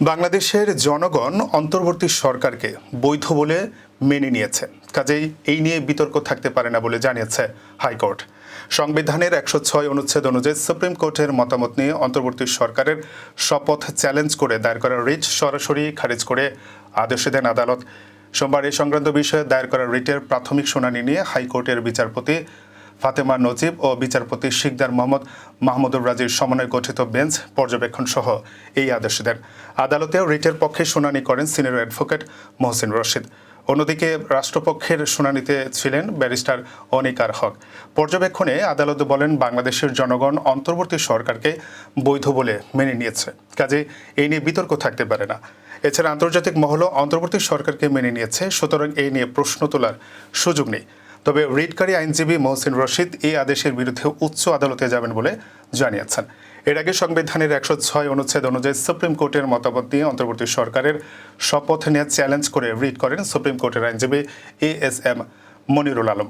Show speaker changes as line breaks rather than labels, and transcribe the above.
বাংলাদেশের জনগণ অন্তর্বর্তী সরকারকে বৈধ বলে মেনে নিয়েছে। কাজেই এই নিয়ে বিতর্ক থাকতে পারে না বলে জানিয়েছে হাইকোর্ট। সংবিধানের একশো ছয় অনুচ্ছেদ অনুযায়ী সুপ্রিম কোর্টের মতামত নিয়ে অন্তর্বর্তী সরকারের শপথ চ্যালেঞ্জ করে দায়ের করা রিট সরাসরি খারিজ করে আদেশ দেন আদালত। সোমবার এই সংক্রান্ত বিষয়ে দায়ের করা রিটের প্রাথমিক শুনানি নিয়ে হাইকোর্টের বিচারপতি ফাতেমা নজিব ও বিচারপতি শিকদার মোহাম্মদ মাহমুদুর রাজির সমন্বয়ে গঠিত বেঞ্চ পর্যবেক্ষণ সহ এই আদেশ দেন। আদালতেও রিটের পক্ষে শুনানি করেন সিনিয়র অ্যাডভোকেট মহসিন রশিদ। অন্যদিকে রাষ্ট্রপক্ষের শুনানিতে ছিলেন ব্যারিস্টার অনিকার হক। পর্যবেক্ষণে আদালত বলেন, বাংলাদেশের জনগণ অন্তর্বর্তী সরকারকে বৈধ বলে মেনে নিয়েছে। কাজে এই নিয়ে বিতর্ক থাকতে পারে না। এছাড়া আন্তর্জাতিক মহলও অন্তর্বর্তী সরকারকে মেনে নিয়েছে। সুতরাং এই নিয়ে প্রশ্ন তোলার সুযোগ নেই। তবে রিটকারী আইনজীবী মহসিন রশিদ এই আদেশের বিরুদ্ধে উচ্চ আদালতে যাবেন বলে জানিয়েছেন। এর আগে সংবিধানের একশো ছয় অনুচ্ছেদ অনুযায়ী সুপ্রিম কোর্টের মতামত নিয়ে অন্তর্বর্তী সরকারের শপথ নিয়ে চ্যালেঞ্জ করে রিট করেন সুপ্রিম কোর্টের আইনজীবী A S M Manirul Alam.